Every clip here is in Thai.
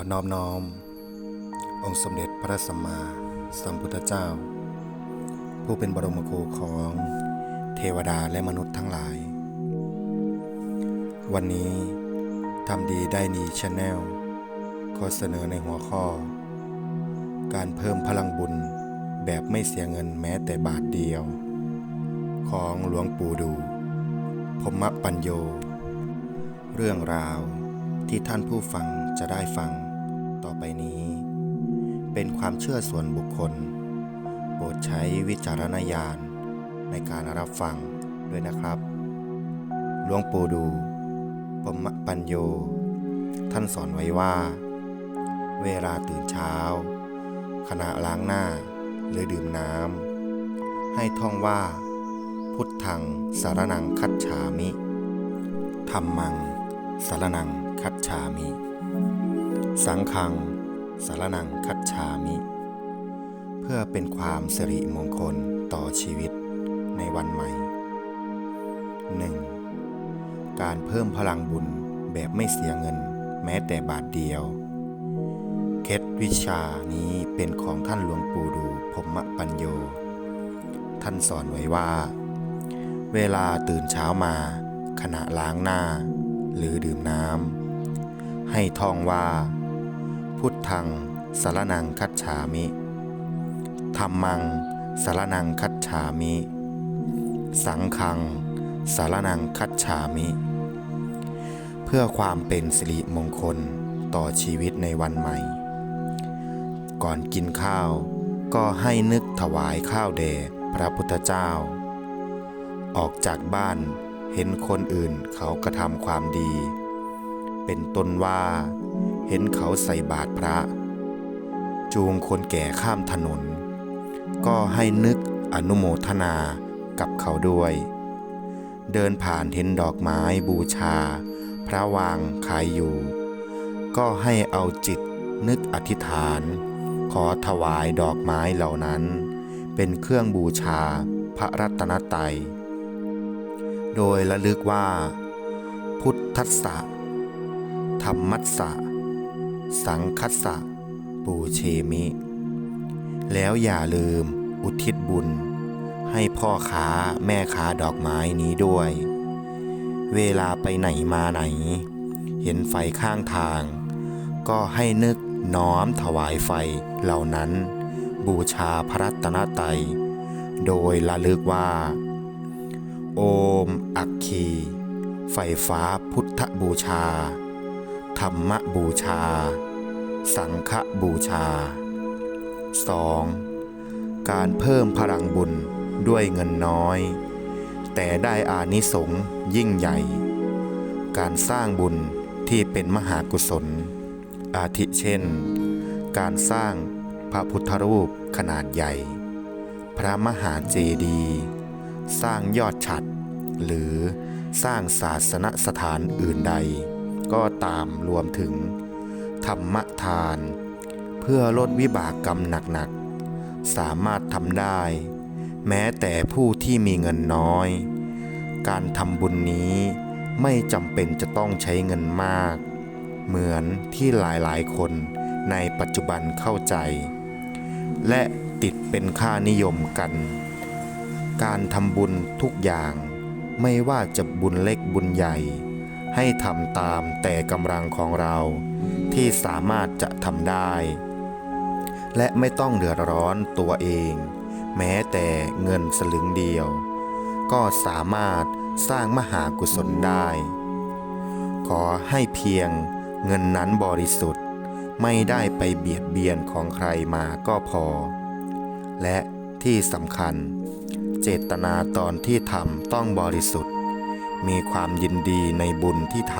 อนอบน้อม องค์สมเด็จพระสัมมาสัมพุทธเจ้า ผู้เป็นบรมครูของเทวดาและมนุษย์ทั้งหลาย วันนี้ทำดีได้ดีชาแนลขอเสนอในหัวข้อ การเพิ่มพลังบุญแบบไม่เสียเงินแม้แต่บาทเดียว ของหลวงปู่ดูพรหมปัญโย เรื่องราวที่ท่านผู้ฟังจะได้ฟัง ต่อไปนี้ เป็นความเชื่อส่วนบุคคล โปรดใช้วิจารณญาณในการรับฟังด้วยนะครับ หลวงปู่ดูปมปัญโย ท่านสอนไว้ว่า เวลาตื่นเช้า ขณะล้างหน้าหรือดื่มน้ำให้ท่องว่า พุทธังสารนังคัจฉามิธรรมังสารนังคัจฉามิ สังฆังสารนังคัจฉามิ เพื่อเป็นความสิริมงคลต่อชีวิตในวันใหม่ 1. การเพิ่มพลังบุญแบบไม่เสียเงินแม้แต่บาทเดียว เคล็ดวิชานี้เป็นของท่านหลวงปู่ดูพรหมปัญโย ท่านสอนไว้ว่า เวลาตื่นเช้ามาขณะล้างหน้า หรือดื่มน้ำให้ท่องว่า พุทธังสารนังคัจฉามิธรรมังสารนังคัจฉามิ สังฆังสารนังคัจฉามิ เพื่อความเป็นสิริมงคลต่อชีวิตในวันใหม่ ก่อนกินข้าวก็ให้นึกถวายข้าวแด่พระพุทธเจ้า ออกจากบ้านเห็นคนอื่นเขากระทำความดี เป็นต้นว่า เห็นเขาใส่บาตรพระ จูงคนแก่ข้ามถนน ก็ให้นึกอนุโมทนากับเขาด้วย เดินผ่านเห็นดอกไม้บูชา พระวางขายอยู่ ก็ให้เอาจิตนึกอธิษฐาน ขอถวายดอกไม้เหล่านั้น เป็นเครื่องบูชาพระรัตนตรัย โดยระลึกว่า พุทธัสสะธรรมัสสะ สังคัสสะปูเชมิ แล้วอย่าลืมอุทิศบุญ ให้พ่อค้าแม่ค้าดอกไม้นี้ด้วย เวลาไปไหนมาไหน เห็นไฟข้างทาง ก็ให้นึกน้อมถวายไฟเหล่านั้น บูชาพระรัตนตรัย โดยระลึกว่า โอมอักคี ไฟฟ้าพุทธบูชา ธรรมบูชา สังฆบูชา 2. การเพิ่มพลังบุญด้วยเงินน้อย แต่ได้อานิสงส์ยิ่งใหญ่ การสร้างบุญที่เป็นมหากุศล อาทิเช่น การสร้างพระพุทธรูปขนาดใหญ่ พระมหาเจดีย์สร้างยอดฉัด หรือสร้างศาสนสถานอื่นใด ก็ตามรวมถึง ธรรมทาน เพื่อลดวิบากกรรมหนักๆ สามารถทำได้ แม้แต่ผู้ที่มีเงินน้อย การทำบุญนี้ไม่จำเป็นจะต้องใช้เงินมาก เหมือนที่หลายๆ คนในปัจจุบันเข้าใจ และติดเป็นค่านิยมกัน การทำบุญทุกอย่างไม่ว่าจะบุญเล็กบุญใหญ่ ให้ทำตามแต่กำลังของเรา ที่สามารถจะทำได้ และไม่ต้องเดือดร้อนตัวเอง แม้แต่เงินสลึงเดียว ก็สามารถสร้างมหากุศลได้ ขอให้เพียงเงินนั้นบริสุทธิ์ไม่ได้ไปเบียดเบียนของใครมาก็พอ และที่สำคัญ เจตนาตอนที่ทำต้องบริสุทธิ์ มีความยินดีในบุญที่ท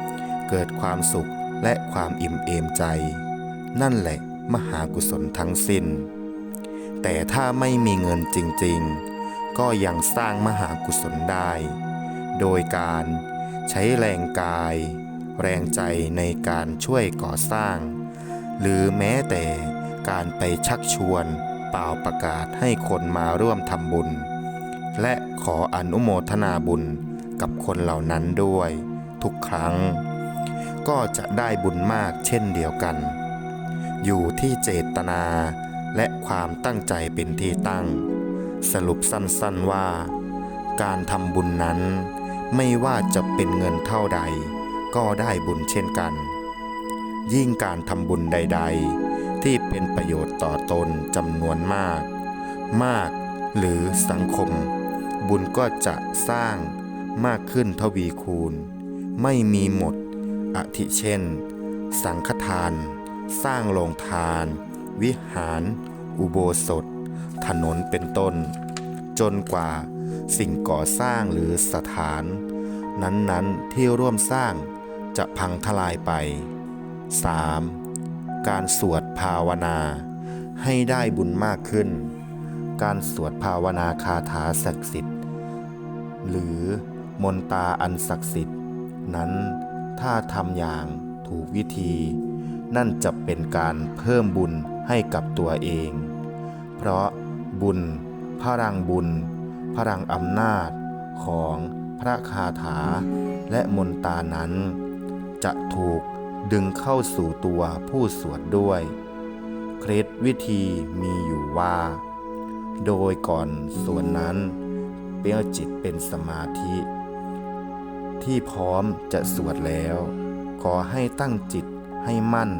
ำเกิดความสุขและความอิ่มเอมใจ นั่นแหละมหากุศลทั้งสิ้น แต่ถ้าไม่มีเงินจริงๆ ก็ยังสร้างมหากุศลได้ โดยการใช้แรงกาย แรงใจในการช่วยก่อสร้าง หรือแม้แต่การไปชักชวนเป่าประกาศให้คนมาร่วมทำบุญ และขออนุโมทนาบุญ กับคนเหล่านั้นด้วย ทุกครั้ง ก็จะได้บุญมากเช่นเดียวกัน อยู่ที่เจตนาและความตั้งใจเป็นที่ตั้ง สรุปสั้นๆว่า การทำบุญนั้น ไม่ว่าจะเป็นเงินเท่าใด ก็ได้บุญเช่นกัน ยิ่งการทำบุญใด ๆ ที่เป็นประโยชน์ต่อตนจำนวนมาก มากหรือสังคม บุญก็จะสร้าง มากขึ้นทวีคูณ ไม่มีหมดอาทิเช่น สังฆทาน สร้างโรงทาน วิหาร อุโบสถ ถนนเป็นต้น จนกว่าสิ่งก่อสร้างหรือสถาน นั้นๆที่ร่วมสร้างจะพังทลายไป 3. การสวดภาวนาให้ได้บุญมากขึ้น การสวดภาวนาคาถาศักดิ์สิทธิ์ หรือ มนตาอันศักดิ์สิทธิ์ นั้นถ้าทำอย่างถูกวิธี นั่นจะเป็นการเพิ่มบุญให้กับตัวเอง เพราะบุญ พลังบุญ พลังอำนาจของพระคาถาและมนตานั้น จะถูกดึงเข้าสู่ตัวผู้สวดด้วย เคล็ดวิธีมีอยู่ว่า โดยก่อนส่วนนั้นเปี่ยจิตเป็นสมาธิ ที่พร้อมจะสวดแล้ว ขอให้ตั้งจิตให้มั่น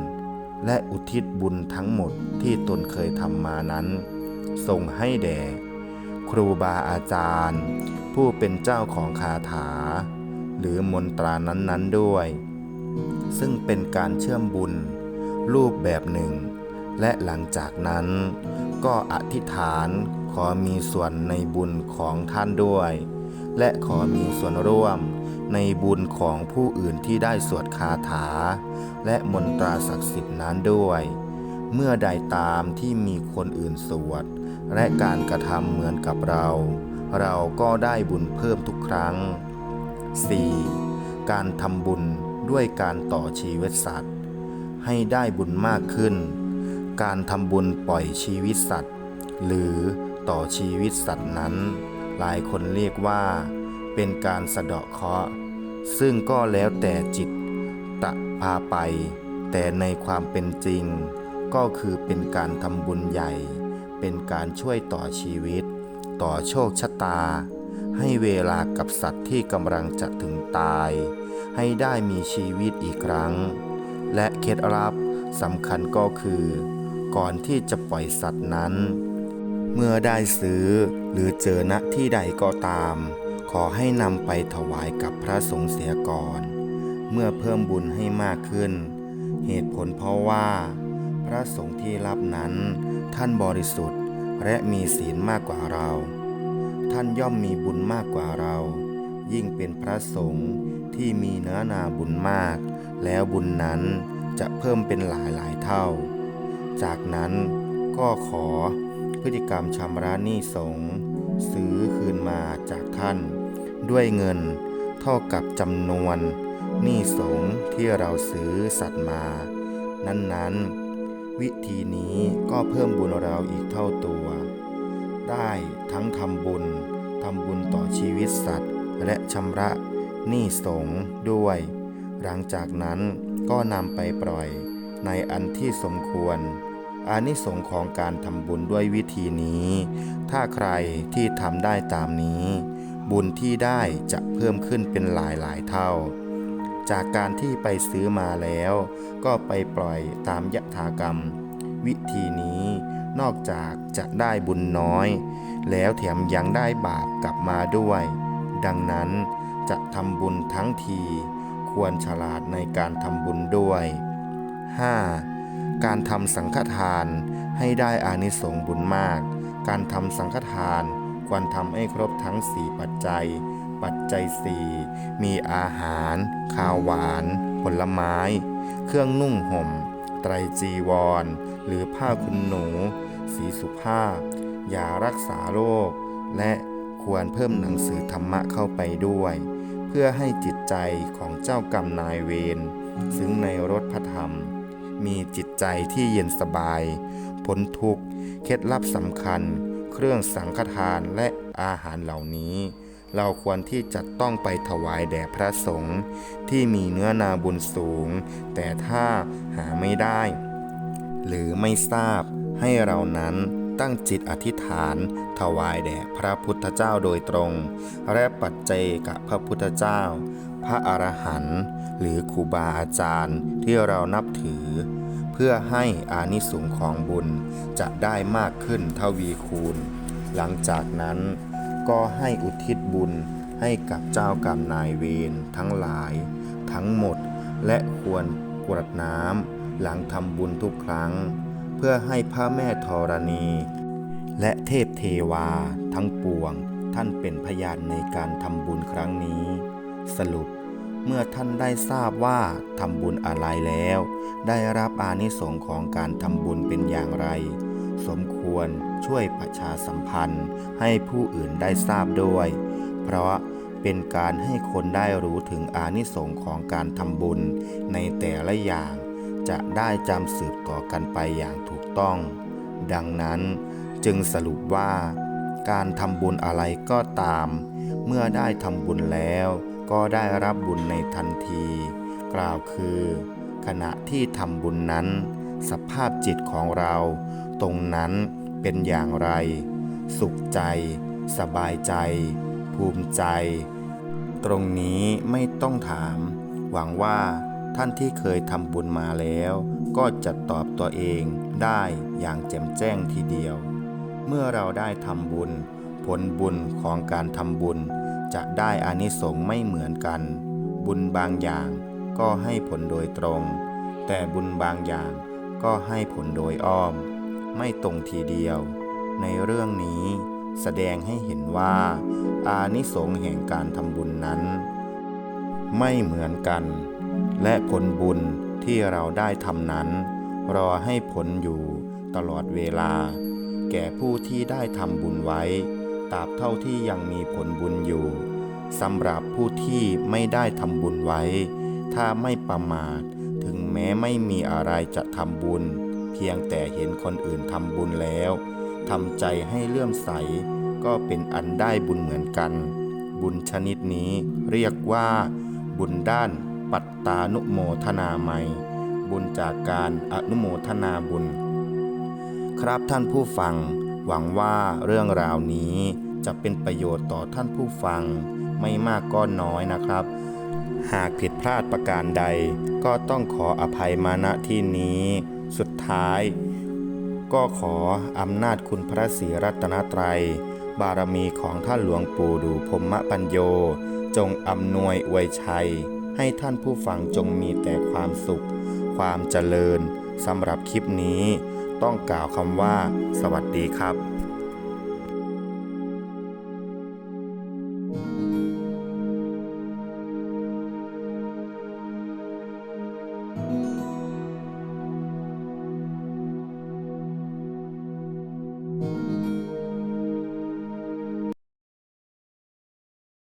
และอุทิศบุญทั้งหมดที่ตนเคยทำมานั้น ส่งให้แด่ ครูบาอาจารย์ ผู้เป็นเจ้าของคาถา หรือมนตรานั้นๆด้วย ซึ่งเป็นการเชื่อมบุญ รูปแบบหนึ่ง และหลังจากนั้น ก็อธิษฐานขอมีส่วนในบุญของท่านด้วย และขอมีส่วนร่วม ในบุญของผู้อื่นที่ได้สวดคาถา และมนตราศักดิ์สิทธิ์นั้นด้วย เมื่อใดตามที่มีคนอื่นสวด และการกระทำเหมือนกับเรา เราก็ได้บุญเพิ่มทุกครั้ง 4. การทำบุญด้วยการต่อชีวิตสัตว์ ให้ได้บุญมากขึ้น การทำบุญปล่อยชีวิตสัตว์ หรือต่อชีวิตสัตว์นั้น หลายคนเรียกว่า เป็นการสะเดาะเคราะห์ ซึ่งก็แล้วแต่จิตตะพาไป แต่ในความเป็นจริง ก็คือเป็นการทำบุญใหญ่ เป็นการช่วยต่อชีวิต ต่อโชคชะตา ให้เวลากับสัตว์ที่กำลังจะถึงตาย ให้ได้มีชีวิตอีกครั้ง และเคล็ดลับสำคัญก็คือ ก่อนที่จะปล่อยสัตว์นั้น เมื่อได้ซื้อหรือเจอณที่ใดก็ตาม ขอให้นำไปถวายกับพระสงฆ์เสียก่อน เมื่อเพิ่มบุญให้มากขึ้น เหตุผลเพราะว่า พระสงฆ์ที่รับนั้น ท่านบริสุทธิ์และมีศีลมากกว่าเรา ท่านย่อมมีบุญมากกว่าเรา ยิ่งเป็นพระสงฆ์ที่มีเนื้อนาบุญมาก แล้วบุญนั้นจะเพิ่มเป็นหลายหลายเท่า จากนั้นก็ขอพฤติกรรมชำระหนี้สงฆ์ซื้อคืนมาจากท่าน ด้วยเงิน เท่ากับจำนวนหนี้สงที่เราซื้อสัตว์มา นั้นๆ วิธีนี้ก็เพิ่มบุญเราอีกเท่าตัว ได้ทั้งทำบุญทำบุญต่อชีวิตสัตว์ และชำระหนี้สงด้วย หลังจากนั้นก็นำไปปล่อยในอันที่สมควรอานิสงส์ของการทำบุญด้วยวิธีนี้ ถ้าใครที่ทำได้ตามนี้ บุญที่ได้จะเพิ่มขึ้นเป็นหลายหลายเท่า จากการที่ไปซื้อมาแล้ว ก็ไปปล่อยตามยถากรรม วิธีนี้นอกจากจะได้บุญน้อย แล้วแถมยังได้บาปกลับมาด้วย ดังนั้นจะทำบุญทั้งที ควรฉลาดในการทำบุญด้วย 5. การทำสังฆทานให้ได้อานิสงส์บุญมาก การทำสังฆทาน ควรทำให้ครบทั้ง 4 ปัจจัย ปัจจัย 4 มีอาหาร ข้าวหวาน ผลไม้ เครื่องนุ่งห่ม ไตรจีวร หรือผ้าคุนหนู สีสุภาพ ยารักษาโรค และควรเพิ่มหนังสือธรรมะเข้าไปด้วย เพื่อให้จิตใจของเจ้ากรรมนายเวรซึ่งในรถพระธรรม มีจิตใจที่เย็นสบาย พ้นทุกข์ เคล็ดลับสำคัญ เครื่องสังฆทานและอาหารเหล่านี้ เราควรที่จะต้องไปถวายแด่พระสงฆ์ที่มีเนื้อนาบุญสูง แต่ถ้าหาไม่ได้ หรือไม่ทราบให้เรานั้นตั้งจิตอธิษฐานถวายแด่พระพุทธเจ้าโดยตรง และปัจเจกับพระพุทธเจ้า พระอรหันต์หรือครูบาอาจารย์ที่เรานับถือ เพื่อให้อานิสงส์ของบุญจะได้มากขึ้นทวีคูณ หลังจากนั้นก็ให้อุทิศบุญให้กับเจ้ากรรมนายเวรทั้งหลาย ทั้งหมดและควรกรวดน้ำหลังทำบุญทุกครั้ง เพื่อให้พระแม่ธรณี และเทพเทวาทั้งปวง ท่านเป็นพยานในการทำบุญครั้งนี้ สรุป เมื่อท่านได้ทราบว่าทำบุญอะไรแล้ว ได้รับอานิสงส์ของการทำบุญเป็นอย่างไร สมควรช่วยประชาสัมพันธ์ให้ผู้อื่นได้ทราบด้วย เพราะเป็นการให้คนได้รู้ถึงอานิสงส์ของการทำบุญในแต่ละอย่าง จะได้จำสืบต่อกันไปอย่างถูกต้อง ดังนั้นจึงสรุปว่า การทำบุญอะไรก็ตาม เมื่อได้ทำบุญแล้ว ก็ได้รับบุญในทันที กล่าวคือ ขณะที่ทำบุญนั้น สภาพจิตของเรา ตรงนั้นเป็นอย่างไร สุขใจ สบายใจ ภูมิใจ ตรงนี้ไม่ต้องถาม หวังว่าท่านที่เคยทำบุญมาแล้ว ก็จะตอบตัวเองได้อย่างแจ่มแจ้งทีเดียว เมื่อเราได้ทำบุญ ผลบุญของการทำบุญ จะได้อานิสงส์ไม่เหมือนกัน บุญบางอย่างก็ให้ผลโดยตรง แต่บุญบางอย่างก็ให้ผลโดยอ้อม ไม่ตรงทีเดียว ในเรื่องนี้แสดงให้เห็นว่า อานิสงส์แห่งการทำบุญนั้น ไม่เหมือนกัน และผลบุญที่เราได้ทำนั้น รอให้ผลอยู่ตลอดเวลา แก่ผู้ที่ได้ทำบุญไว้ ตราบเท่าที่ยังมีผลบุญอยู่สำหรับผู้ที่ไม่ได้ทำบุญไว้ ถ้าไม่ประมาท ถึงแม้ไม่มีอะไรจะทำบุญ เพียงแต่เห็นคนอื่นทำบุญแล้วทำใจให้เลื่อมใส ก็เป็นอันได้บุญเหมือนกัน บุญชนิดนี้เรียกว่า บุญด้านปัตตานุโมทนาไมยบุญจากการอนุโมทนาบุญ ครับท่านผู้ฟัง วังว่าเรื่องราวนี้จะเป็นประโยชน์ต่อท่านผู้ฟังไม่มากก็น้อยนะครับ หากผิดพลาดประการใด ก็ต้องขออภัยมาณที่นี้ สุดท้าย ก็ขออำนาจคุณพระศรีรัตนตรัย บารมีของท่านหลวงปู่ดูพรหมปัญโย จงอำนวยอวยชัย ให้ท่านผู้ฟังจงมีแต่ความสุข ความเจริญสำหรับคลิปนี้ ต้องกล่าวคำว่า สวัสดีครับ